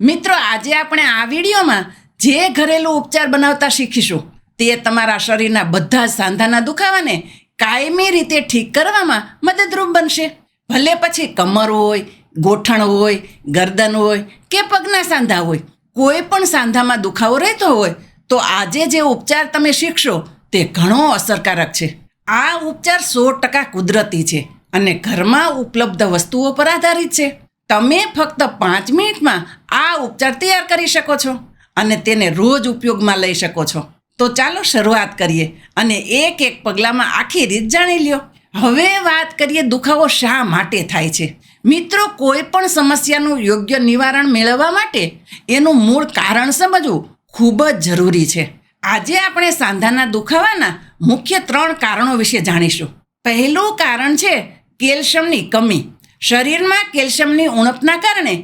મિત્રો, આજે આપણે આ વિડીયોમાં જે ઘરેલું ઉપચાર બનાવતા શીખીશું, તે તમારા શરીરના બધા સાંધાના દુખાવાને કાયમી રીતે ઠીક કરવામાં મદદરૂપ બનશે. ભલે પછી કમર હોય, ગોઠણ હોય, ગરદન હોય કે પગના સાંધા હોય, કોઈ પણ સાંધામાં દુખાવો રહેતો હોય, તો આજે જે ઉપચાર તમે શીખશો, તે ઘણો અસરકારક છે. આ ઉપચાર સો ટકા કુદરતી છે અને ઘરમાં ઉપલબ્ધ વસ્તુઓ પર આધારિત છે. તમે ફક્ત પાંચ મિનિટમાં આ ઉપચાર તૈયાર કરી શકો છો અને તેને રોજ ઉપયોગમાં લઈ શકો છો. તો ચાલો શરૂઆત કરીએ અને એક એક પગલામાં આખી રીત જાણી લ્યો. હવે વાત કરીએ દુખાવો શા માટે થાય છે? મિત્રો, કોઈ પણ સમસ્યાનું યોગ્ય નિવારણ મેળવવા માટે એનું મૂળ કારણ સમજવું ખૂબ જ જરૂરી છે. આજે આપણે સાંધાના દુખાવાના મુખ્ય ત્રણ કારણો વિશે જાણીશું. પહેલું કારણ છે કેલ્શિયમની કમી. શરીરમાં કેલ્શિયમની ઉણપના કારણે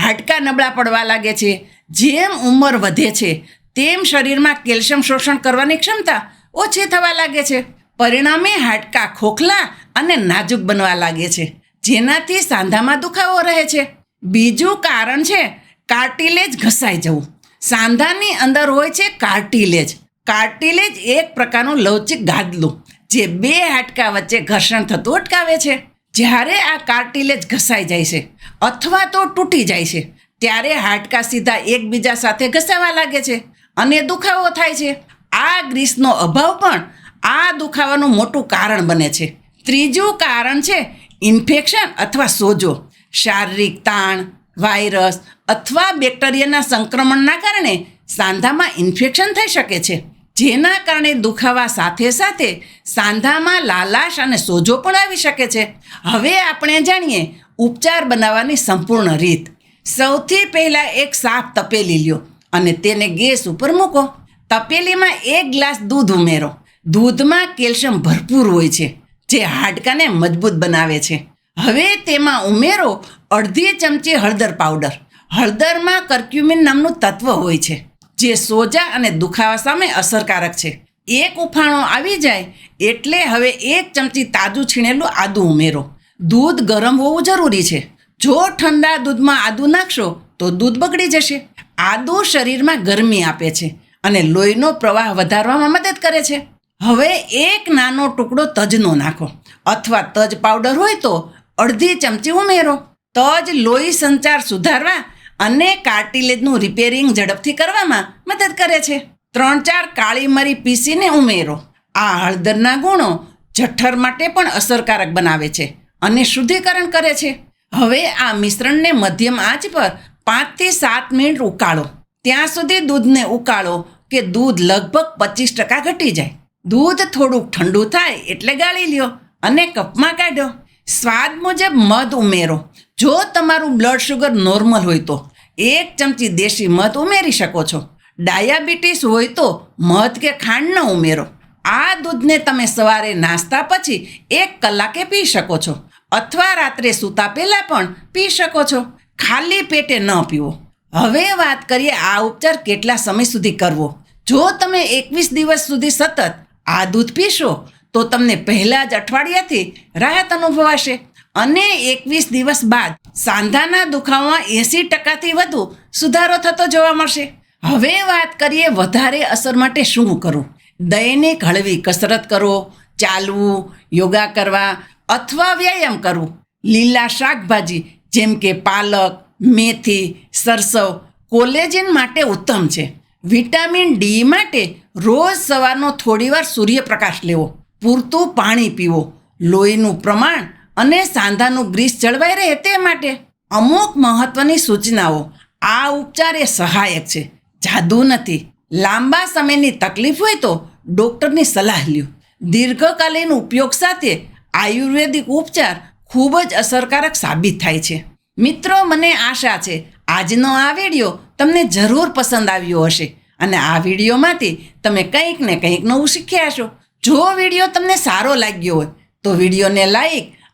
હાડકાં નબળા પડવા લાગે છે. જેમ ઉંમર વધે છે, તેમ શરીરમાં કેલ્શિયમ શોષણ કરવાની ક્ષમતા ઓછી થવા લાગે છે. પરિણામે હાડકાં ખોખલા અને નાજુક બનવા લાગે છે, જેનાથી સાંધામાં દુખાવો રહે છે. બીજું કારણ છે, કાર્ટિલેજ ઘસાઈ જવું. સાંધાની અંદર હોય છે કાર્ટિલેજ. કાર્ટિલેજ એક પ્રકારનું લવચિક ગાદલું, જે બે હાડકાં વચ્ચે ઘર્ષણ થતું અટકાવે છે. જ્યારે આ કાર્ટિલેજ ઘસાઈ જાય છે અથવા તો તૂટી જાય છે, ત્યારે હાડકાં સીધા એકબીજા સાથે ઘસાવા લાગે છે અને દુખાવો થાય છે. આ ગ્રીસનો અભાવ પણ આ દુખાવાનું મોટું કારણ બને છે. ત્રીજું કારણ છે ઇન્ફેક્શન અથવા સોજો. શારીરિક તાણ, વાયરસ અથવા બેક્ટેરિયાના સંક્રમણના કારણે સાંધામાં ઇન્ફેક્શન થઈ શકે છે. જેના કારણે દુખાવા સાથે સાથે સાંધામાં લાલાશ અને સોજો પણ આવી શકે છે. હવે આપણે જાણીએ ઉપચાર બનાવવાની સંપૂર્ણ રીત. સૌથી પહેલાં એક સાફ તપેલી લ્યો અને તેને ગેસ ઉપર મૂકો. તપેલીમાં એક ગ્લાસ દૂધ ઉમેરો. દૂધમાં કેલ્શિયમ ભરપૂર હોય છે, જે હાડકાને મજબૂત બનાવે છે. હવે તેમાં ઉમેરો અડધી ચમચી હળદર પાવડર. હળદરમાં કર્ક્યુમિન નામનું તત્વ હોય છે. જે સોજા અને દુખાવા સામે અસરકારક છે. એક ઉફાણો આવી જાય એટલે હવે એક ચમચી તાજું છીણેલું આદું ઉમેરો. દૂધ ગરમ હોવું જરૂરી છે. જો ઠંડા દૂધમાં આદું નાખશો તો દૂધ બગડી જશે. આદું શરીરમાં ગરમી આપે છે અને લોહીનો પ્રવાહ વધારવામાં મદદ કરે છે. હવે એક નાનો ટુકડો તજનો નાખો અથવા તજ પાવડર હોય તો અડધી ચમચી ઉમેરો. તજ લોહી સંચાર સુધારવા અને કાર્ટિલેજનું રિપેરિંગ ઝડપથી કરવામાં મદદ કરે છે. ત્રણ ચાર કાળી મરી પીસીને ઉમેરો. આ હળદરના ગુણો જઠ્ઠર માટે પણ અસરકારક બનાવે છે અને શુદ્ધિકરણ કરે છે. હવે આ મિશ્રણને મધ્યમ આંચ પર પાંચથી સાત મિનિટ ઉકાળો. ત્યાં સુધી દૂધને ઉકાળો કે દૂધ લગભગ પચીસ ટકા ઘટી જાય. દૂધ થોડુંક ઠંડુ થાય એટલે ગાળી લ્યો અને કપમાં કાઢો. સ્વાદ મુજબ મધ ઉમેરો. જો તમારું બ્લડ શુગર નોર્મલ હોય તો એક ચમચી દેશી મધ ઉમેરી શકો છો. ડાયાબિટીસ હોય તો મધ કે ખાંડ ન ઉમેરો. આ દૂધને તમે સવારે નાસ્તા પછી એક કલાકે પી શકો છો. અથવા રાત્રે સૂતા પહેલાં પણ પી શકો છો. ખાલી પેટે ન પીવો. હવે વાત કરીએ આ ઉપચાર કેટલા સમય સુધી કરવો. જો તમે એકવીસ દિવસ સુધી સતત આ દૂધ પીશો, તો તમને પહેલાં જ અઠવાડિયાથી રાહત અનુભવાશે. અને એકવીસ દિવસ બાદ સાંધાના દુખાવામાં એંસી ટકાથી વધુ સુધારો થતો જોવા મળશે. હવે વાત કરીએ વધારે અસર માટે શું કરવું? દૈનિક હળવી કસરત કરો, ચાલવું, યોગા કરવા અથવા વ્યાયામ કરવું. લીલા શાકભાજી જેમ કે પાલક, મેથી, સરસવ કોલેજન માટે ઉત્તમ છે. વિટામિન ડી માટે રોજ સવારનો થોડીવાર સૂર્યપ્રકાશ લેવો. પૂરતું પાણી પીવો. લોહીનું પ્રમાણ અને સાંધાનું ગ્રીસ જળવાઈ રહે તે માટે અમુક મહત્વની સૂચનાઓ આ ઉપચાર એ સહાયક છે. જાદુ નથી. લાંબા સમયની તકલીફ હોય તો ડૉક્ટરની સલાહ લ્યો. દીર્ઘકાલીન ઉપયોગ સાથે આયુર્વેદિક ઉપચાર ખૂબ જ અસરકારક સાબિત થાય છે. મિત્રો, મને આશા છે આજનો આ વીડિયો તમને જરૂર પસંદ આવ્યો હશે અને આ વિડીયોમાંથી તમે કંઈક ને કંઈક નવું શીખ્યા હશો. જો વીડિયો તમને સારો લાગ્યો હોય તો વિડીયોને લાઈક